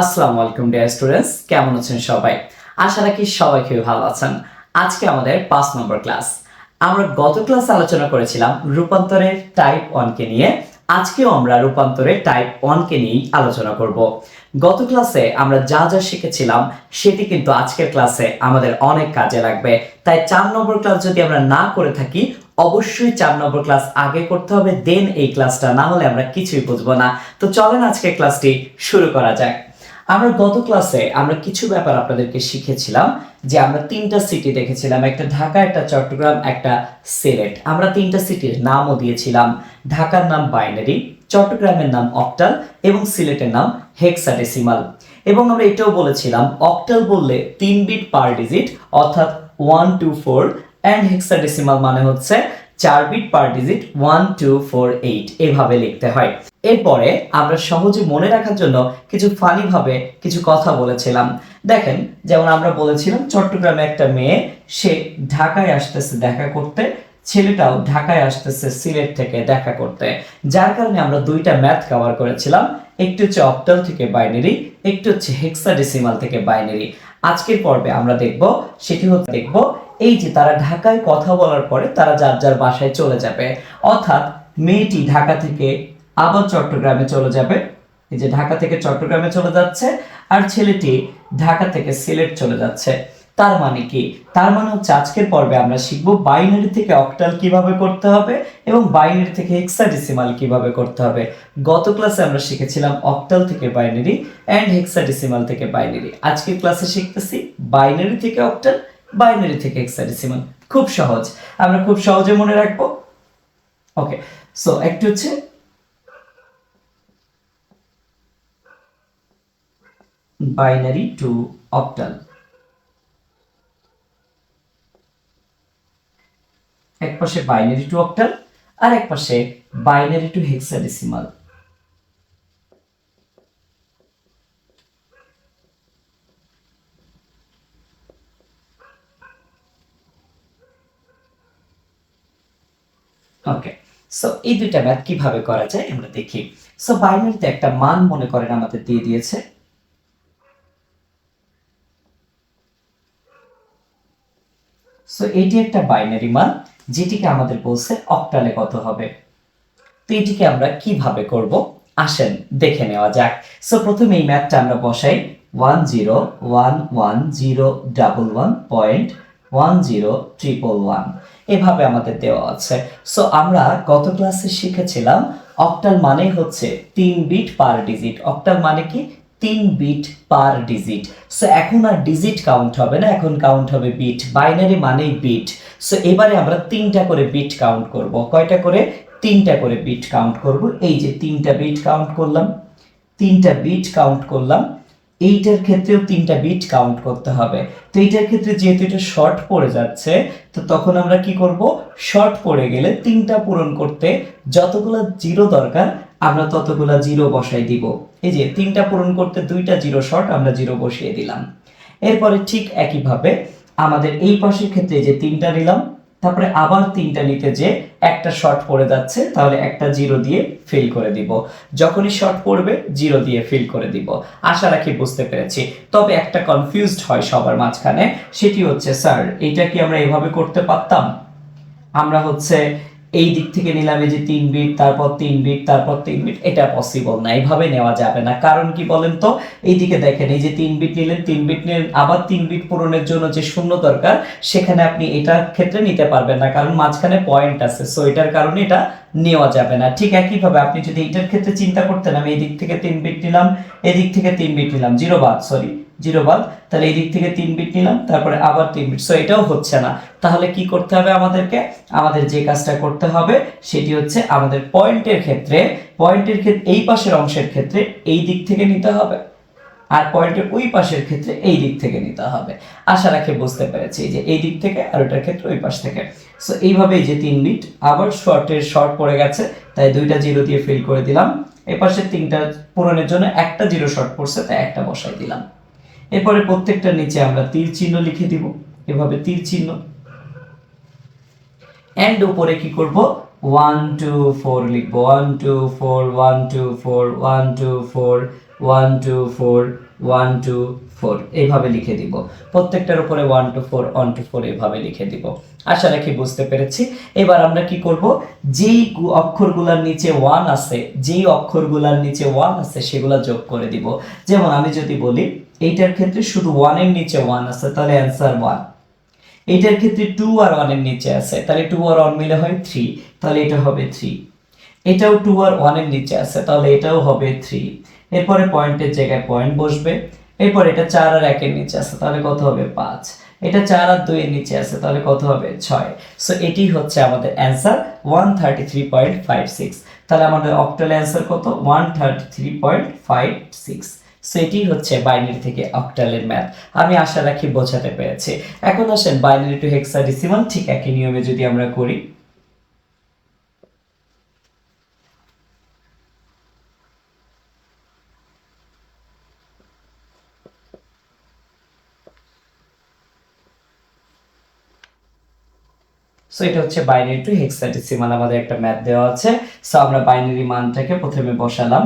আসসালামু আলাইকুম dear students কেমন আছেন সবাই? আশা রাখি সবাই খুবই ভালো আছেন। আজকে আমাদের পাঁচ নম্বর ক্লাস আমরা গত ক্লাসে আলোচনা করেছিলাম রূপান্তরের টাইপ ওয়ানকে নিয়ে। আজকেও আমরা রূপান্তরের টাইপ ওয়ানকে নিয়েই আলোচনা করব। গত ক্লাসে আমরা যা যা শিখেছিলাম, সেটি কিন্তু আজকের ক্লাসে আমাদের অনেক কাজে লাগবে। তাই চার নম্বর ক্লাস যদি আমরা না করে থাকি, অবশ্যই চার নম্বর ক্লাস আগে করতে হবে। দেন এই ক্লাসটা না হলে আমরা কিছুই বুঝব না। তো চলেন আজকের ক্লাসটি শুরু করা যাক। আমরা গত ক্লাসে আমরা কিছু ব্যাপার আপনাদেরকে শিখেছিলাম, যে আমরা তিনটা সিটি দেখেছিলাম, একটা ঢাকা, একটা চট্টগ্রাম, একটা সিলেট। আমরা তিনটা সিটির নামও দিয়েছিলাম, ঢাকার নাম বাইনারি চট্টগ্রামের নাম অক্টাল এবং সিলেটের নাম হেক্সাডেসিমাল এবং আমরা এটাও বলেছিলাম অক্টাল বললে তিন বিট পার ডিজিট অর্থাৎ one two four and hexadecimal মানে হচ্ছে চার bit per digit one two four eight এভাবে লিখতে হয়। এরপরে আমরা সহজে মনে রাখার জন্য কিছু ফানি ভাবে কিছু কথা বলেছিলাম। দেখেন, যেমন আমরা বলেছিলাম, চট্টগ্রামে একটা মেয়ে, সে ঢাকায় আসতেছে দেখা করতে, ছেলেটাও ঢাকায় আসতেছে সিলেট থেকে দেখা করতে। যার কারণে আমরা দুইটা ম্যাথ কভার করেছিলাম, একটু হচ্ছে অক্টাল থেকে বাইনারি একটু হচ্ছে হেক্সাডেসিমাল থেকে বাইনারি আজকের পর্বে আমরা দেখব, সেটি হচ্ছে দেখব এই যে তারা ঢাকায় কথা বলার পরে তারা যার যার বাসায় চলে যাবে। অর্থাৎ মেয়েটি ঢাকা থেকে আবার চট্টগ্রামে চলে যাবে। এই যে ঢাকা থেকে চট্টগ্রামে চলে যাচ্ছে আর ছেলেটি ঢাকা থেকে সিলেট চলে যাচ্ছে। তার মানে কি? তার মানে হচ্ছে আজকের পর্বে আমরা শিখব বাইনারি থেকে অক্টাল কীভাবে করতে হবে এবং বাইনারি থেকে হেক্সাডেসিমাল কীভাবে করতে হবে। গত ক্লাসে আমরা শিখেছিলাম অক্টাল থেকে বাইনারি অ্যান্ড হেক্সাডেসিমাল থেকে বাইনারি। আজকের ক্লাসে শিখতেছি বাইনারি থেকে অক্টাল বাইনারি থেকে হেক্সাডেসিমাল খুব সহজ। আমরা খুব সহজে মনে রাখব। ওকে, সো একটু হচ্ছে বাইনারি টু অপটাল। এক পাশে বাইনারি টু অক্টাল আর এক পাশে binary to hexadecimal. Okay so এই দুইটা ম্যাথ কীভাবে করা যায় আমরা দেখি। সো বাইনারিতে একটা মান মনে করেন আমাদের দিয়ে দিয়েছে। সো এটি একটা বাইনারি মান, যেটিকে আমাদের বলছে অক্টালে কত হবে। তো এটিকে আমরা কীভাবে করব? আসেন, দেখে নেওয়া যাক। সো প্রথমে এই ম্যাথটা আমরা বসাই। One zero one one zero double one point one zero triple one এভাবে আমাদের দেওয়া আছে। সো আমরা গত ক্লাসে শিখেছিলাম অক্টাল মানে হচ্ছে তিন বিট পার ডিজিট অক্টাল মানে কি? তিন বিট পার ডিজিট সো এখন আর ডিজিট কাউন্ট হবে না, এখন কাউন্ট হবে বিট বাইনারি মানেই বিট সো এবারে আমরা তিনটা করে বিট কাউন্ট করব। কয়টা করে? তিনটা করে বিট কাউন্ট করব। এই যে তিনটা বিট কাউন্ট করলাম, তিনটা বিট কাউন্ট করলাম এইটার ক্ষেত্রেও তিনটা বিট কাউন্ট করতে হবে। তো এইটার ক্ষেত্রে যেহেতু এটা শর্ট পড়ে যাচ্ছে, তো তখন আমরা কি করব? শর্ট পড়ে গেলে তিনটা পূরণ করতে যতগুলো জিরো দরকার, আমরা ততগুলা জিরো বসাই দিব। এই যে তিনটা পূরণ করতে দুইটা জিরো শর্ট আমরা জিরো বসিয়ে দিলাম। এরপরে ঠিক একইভাবে আমাদের এই পাশের ক্ষেত্রে যে তিনটা নিলাম তারপরে আবার তিনটা নিতে যে একটা শর্ট পড়ে যাচ্ছে, তাহলে একটা জিরো দিয়ে ফিল করে দিব। যখনই শর্ট পড়বে জিরো দিয়ে ফিল করে দিব। আশা রাখি বুঝতে পেরেছি। তবে একটা কনফিউজড হয় সবার মাঝখানে, সেটি হচ্ছে, স্যার, এটা কি আমরা এভাবে করতে পারতাম? আমরা হচ্ছে এই দিক থেকে নিলাম যে তিন বিট, তারপর তিন বিট, তারপর তিন বিট, এটা পসিবল না এইভাবে নেওয়া যাবে না। কারণ কি বলেন তো? এইদিকে দেখেন, এই যে তিন বিট নিলেন, তিন বিট নিলেন আবার তিন বিট পূরণের জন্য যে শূন্য দরকার, সেখানে আপনি এটার ক্ষেত্রে নিতে পারবেন না, কারণ মাঝখানে পয়েন্ট আছে সো এটার কারণে এটা নেওয়া যাবে না। ঠিক একইভাবে আপনি যদি এটার ক্ষেত্রে চিন্তা করতেন, আমি এই দিক থেকে তিন বিট নিলাম, এদিক থেকে তিন বিট নিলাম জিরো বাদ সরি জিরো বাদ, তাহলে এই দিক থেকে তিন বিট নিলাম, তারপরে আবার তিন বিট সো এটাও হচ্ছে না। তাহলে কি করতে হবে আমাদেরকে? আমাদের যে কাজটা করতে হবে, সেটি হচ্ছে আমাদের পয়েন্টের ক্ষেত্রে পয়েন্টের ক্ষেত্রে এই পাশের অংশের ক্ষেত্রে এই দিক থেকে নিতে হবে, আর পয়েন্টের ওই পাশের ক্ষেত্রে এই দিক থেকে নিতে হবে। আশা রাখি বুঝতে পেরেছি যে এই দিক থেকে আর ওটার ক্ষেত্রে ওই পাশ থেকে। সো এইভাবে যে তিন বিট আবার শর্টের শর্ট পড়ে গেছে, তাই দুইটা জিরো দিয়ে ফিল করে দিলাম। এই পাশে তিনটা পূরণের জন্য একটা জিরো শর্ট পড়ছে, তাই একটা বসাই দিলাম। এরপরে প্রত্যেকটার নিচে আমরা তীর চিহ্ন লিখে দিব। এভাবে তীর চিহ্ন। এন্ড উপরে কি করব? ওয়ান টু ফোর লিখব। One two four one two four one two four one two four one two four এইভাবে লিখে দিব। প্রত্যেকটার উপরে one two four one two four এইভাবে লিখে দিব। আশা রাখি বুঝতে পেরেছি। এবার আমরা কি করব? যেই অক্ষরগুলোর নিচে ওয়ান আছে, যেই অক্ষরগুলোর নিচে ওয়ান আছে, সেগুলো যোগ করে দিব। যেমন আমি যদি বলি এইটার ক্ষেত্রে শুধু ওয়ানের নিচে ওয়ান আছে, তাহলে অ্যান্সার ওয়ান এইটার ক্ষেত্রে টু আর ওয়ানের নিচে আছে, তাহলে টু আর ওয়ান মিলে হয় থ্রি তাহলে এটা হবে থ্রি এটাও টু আর ওয়ানের নিচে আছে, তাহলে এটাও হবে থ্রি এরপরে পয়েন্টের জায়গায় পয়েন্ট বসবে, এরপর এটা চার আর একের নিচে আছে, তাহলে কত হবে পাঁচ. এটা চার আর দুইয়ের নিচে আছে, তাহলে কত হবে ছয়. সো এটি হচ্ছে আমাদের answer one thirty three point five six তাহলে আমাদের অক্টাল অ্যান্সার কত? One thirty three point five six so এটি হচ্ছে বাইনারি থেকে অক্টালের ম্যাথ আমি আশা রাখি বোঝাতে পেরেছি। এখন আসেন বাইনারি টু হেক্সাডেসিমাল ঠিক একই নিয়মে যদি আমরা করি। সো এটা হচ্ছে বাইনারি টু হেক্সাডেসিমাল আমাদের একটা ম্যাথ দেওয়া আছে। সো আমরা বাইনারি মানটাকে প্রথমে বসালাম।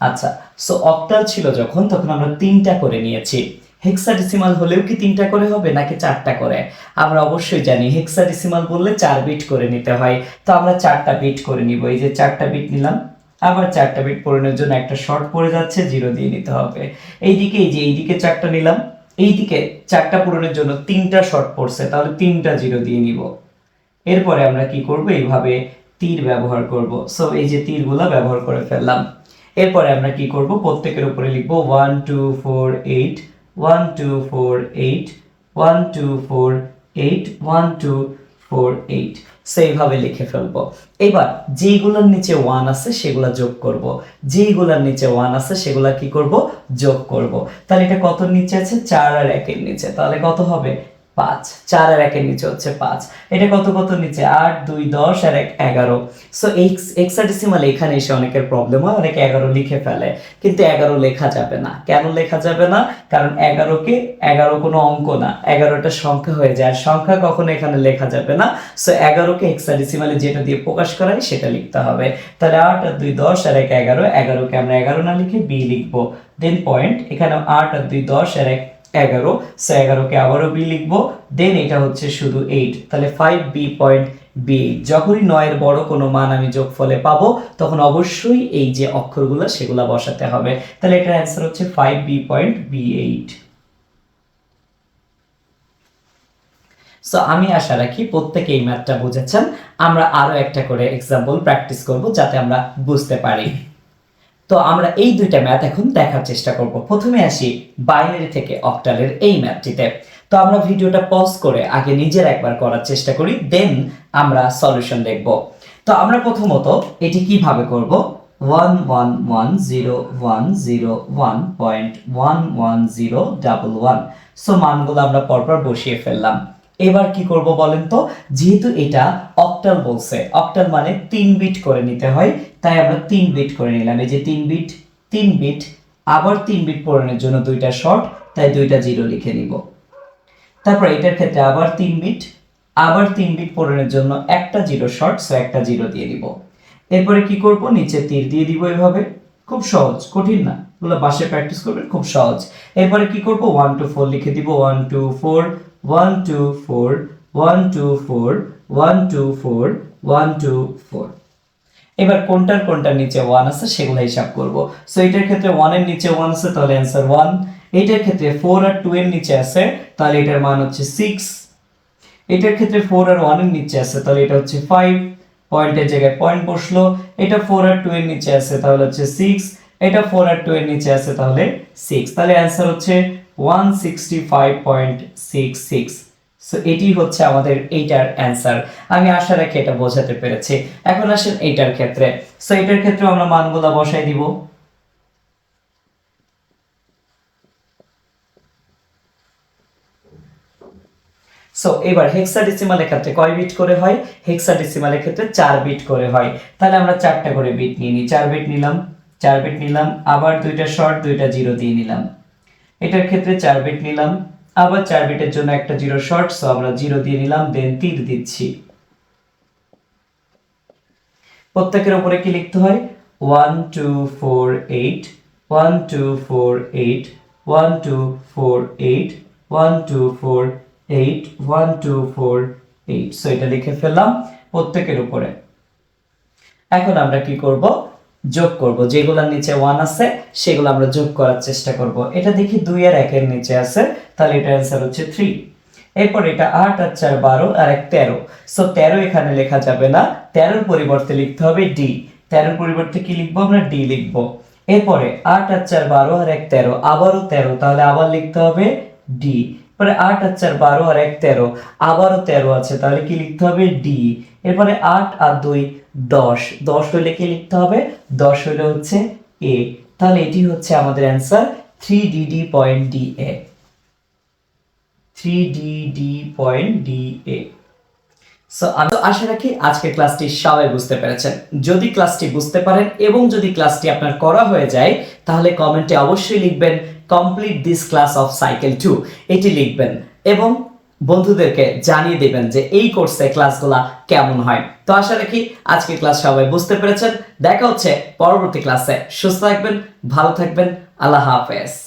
আচ্ছা সো অক্টাল ছিল যখন, তখন আমরা তিনটা করে নিয়েছি। হেক্সাডেসিমাল হলেও কি তিনটা করে হবে, নাকি চারটা করে? আমরা অবশ্যই জানি হেক্সাডেসিমাল বললে চার বিট করে নিতে হয়। তো আমরা চারটা বিট করে নিব, এই যে চারটা বিট নিলাম। আবার চারটা বিট পূরণের জন্য একটা শর্ট পড়ে যাচ্ছে জিরো দিয়ে নিতে হবে। এইদিকে, এই যে এইদিকে চারটা নিলাম, এইদিকে চারটা পূরণের জন্য তিনটা শর্ট পড়ছে, তাহলে তিনটা জিরো দিয়ে নিব। এরপরে আমরা কি করব? এইভাবে তীর ব্যবহার করব। সো এই যে তীরগুলো ব্যবহার করে ফেললাম। এরপরে আমরা কি করব? প্রত্যেকের উপরে লিখব one two four eight one two four eight one two four eight one two four eight সেইভাবে লিখে ফেলব। এবার যেইগুলোর নিচে ওয়ান আছে, সেগুলা যোগ করব। যেইগুলোর নিচে ওয়ান আছে, সেগুলা কি করব? যোগ করব। তাহলে এটা কত নিচে আছে? চার আর একের নিচে। তাহলে কত হবে? পাঁচ, চার আর একের নিচে হচ্ছে পাঁচ। এটা কত কত নিচে? আট, দুই, দশ আর এক, এগারো। সো এক্সাডেসিমাল এখানে এসে অনেকের প্রবলেম হয়, অনেকে এগারো লিখে ফেলে। কিন্তু এগারো লেখা যাবে না। কেন লেখা যাবে না? কারণ এগারোকে, এগারো কোনো অঙ্ক না। এগারোটা সংখ্যা হয়ে যায়। আর সংখ্যা কখনো এখানে লেখা যাবে না। সো এগারোকে এক্সাডেসিমালে যেটা দিয়ে প্রকাশ করায় সেটা লিখতে হবে। তাহলে আট আর দুই, দশ আর এক, এগারো। এগারোকে আমরা এগারো না লিখে বি লিখব। দেন পয়েন্ট এখানে আট আর দুই, দশ আর এক এগারো সো এগারোকে আবারও বি লিখব দেন এটা হচ্ছে শুধু এইট তাহলে ফাইভ বি পয়েন্ট বি যখনই নয়ের বড় কোনো মান আমি যোগফলে পাবো, তখন অবশ্যই এই যে অক্ষরগুলো, সেগুলো বসাতে হবে। তাহলে এটার অ্যান্সার হচ্ছে five B point B eight so আমি আশা রাখি প্রত্যেকে এই ম্যাথটা বুঝেছেন। আমরা আরও একটা করে এক্সাম্পল প্র্যাকটিস করব, যাতে আমরা বুঝতে পারি। তো আমরা এই দুইটা ম্যাথ এখন দেখার চেষ্টা করব। প্রথমে আসি বাইনারি থেকে অক্টালের এই ম্যাথটিতে তো আমরা ভিডিওটা পজ করে আগে নিজের একবার করার চেষ্টা করি দেন আমরা সলিউশন দেখব। তো আমরা প্রথমত এটি কীভাবে করব? One one one zero one zero one point one one zero double one so মানগুলো আমরা পরপর বসিয়ে ফেললাম। এবার কি করব বলেন তো? যেহেতু এটা অক্টাল বলছে অক্টাল মানে তিন বিট করে নিতে হয় তাই আমরা তিন বিট করে নিলাম। এই যে তিন বিট তিন বিট আবার তিন বিট পূরণের জন্য দুইটা শর্ট তাই দুইটা জিরো লিখে নিব। তারপর এটার ক্ষেত্রে আবার তিন বিট আবার তিন বিট পূরণের জন্য একটা জিরো শর্ট সো একটা জিরো দিয়ে দিব এরপরে কি করব? নিচে তীর দিয়ে দিব এভাবে। খুব সহজ, কঠিন না। এগুলো বাসে প্র্যাকটিস করবেন, খুব সহজ। এরপরে কি করব? ওয়ান টু ফোর লিখে দিব। One two four one two four one two four one two four one two four এবার কোনটার কোনটার নিচে ওয়ান আছে সেগুলো হিসাব করব। সো এটার ক্ষেত্রে ওয়ানের নিচে ওয়ান আছে, তাহলে অ্যান্সার ওয়ান এটার ক্ষেত্রে ফোর আর টু এর নিচে আছে, তাহলে এটার মান হচ্ছে সিক্স এটার ক্ষেত্রে ফোর আর ওয়ানের নিচে আছে, তাহলে এটা হচ্ছে ফাইভ পয়েন্টের জায়গায় পয়েন্ট বসল। এটা ফোর আর টু এর নিচে আছে, তাহলে হচ্ছে সিক্স এটা ফোর আর টু এর নিচে আছে, তাহলে সিক্স তাহলে অ্যান্সার হচ্ছে one sixty five point six six so এটি হচ্ছে আমাদের এইটার অ্যান্সার আমি আশা রাখি এটা বোঝাতে পেরেছি। এখন আসেন এইটার ক্ষেত্রে। সো এটার ক্ষেত্রে আমরা মানগুলা বসাই দিব। সো এবার হেক্সাডেসিমালের ক্ষেত্রে কয় বিট করে হয়? হেক্সাডেসিমালের ক্ষেত্রে চার বিট করে হয়। তাহলে আমরা চারটা করে বিট নিয়ে নিই। চার বিট নিলাম, চার বিট নিলাম, আবার দুইটা শর্ট দুইটা জিরো দিয়ে নিলাম। এটার ক্ষেত্রে চার বিট নিলাম। আবার চার বিটের জন্য একটা জিরো শর্ট সো আমরা জিরো দিয়ে নিলাম দেন তীর দিচ্ছি। প্রত্যেকের উপরে কি লিখতে হয়? One two four eight one two four eight one two four eight one two four eight one two four eight so এটা লিখে ফেললাম প্রত্যেকের উপরে। এখন আমরা কি করব? যোগ করব। যেগুলোর নিচে ওয়ান আছে, সেগুলো আমরা যোগ করার চেষ্টা করব। এটা দেখি দুই আর একের নিচে আছে, তাহলে এটা অ্যান্সার হচ্ছে থ্রি এরপর এটা আট আর চার বারো, আর এক তেরো। সো তেরো এখানে লেখা যাবে না। তেরোর পরিবর্তে লিখতে হবে ডি তেরোর পরিবর্তে কি লিখব আমরা? ডি লিখব। এরপরে আট আর চার বারো আর এক তেরো, আবারও তেরো, তাহলে আবার লিখতে হবে ডি পরে আট আর চার বারো আর এক তেরো, আবারও তেরো আছে, তাহলে কি লিখতে হবে? ডি এরপরে আট আর দুই দশ। দশ হইলে কি লিখতে হবে? দশ হইলে হচ্ছে এ তাহলে এটি হচ্ছে আমাদের answer three D D point D A three D D point D A so আমি আশা রাখি আজকের ক্লাসটি সবাই বুঝতে পেরেছেন। যদি ক্লাসটি বুঝতে পারেন এবং যদি ক্লাসটি আপনার করা হয়ে যায়, তাহলে কমেন্টে অবশ্যই লিখবেন complete this class of cycle two এটি লিখবেন এবং বন্ধুদেরকে জানিয়ে দেবেন যে এই কোর্সে ক্লাসগুলা কেমন হয়। তো আশা রাখি আজকে ক্লাস সবাই বুঝতে পেরেছেন। দেখা হচ্ছে পরবর্তী ক্লাসে সুস্থ থাকবেন, ভালো থাকবেন। আল্লাহ হাফেজ।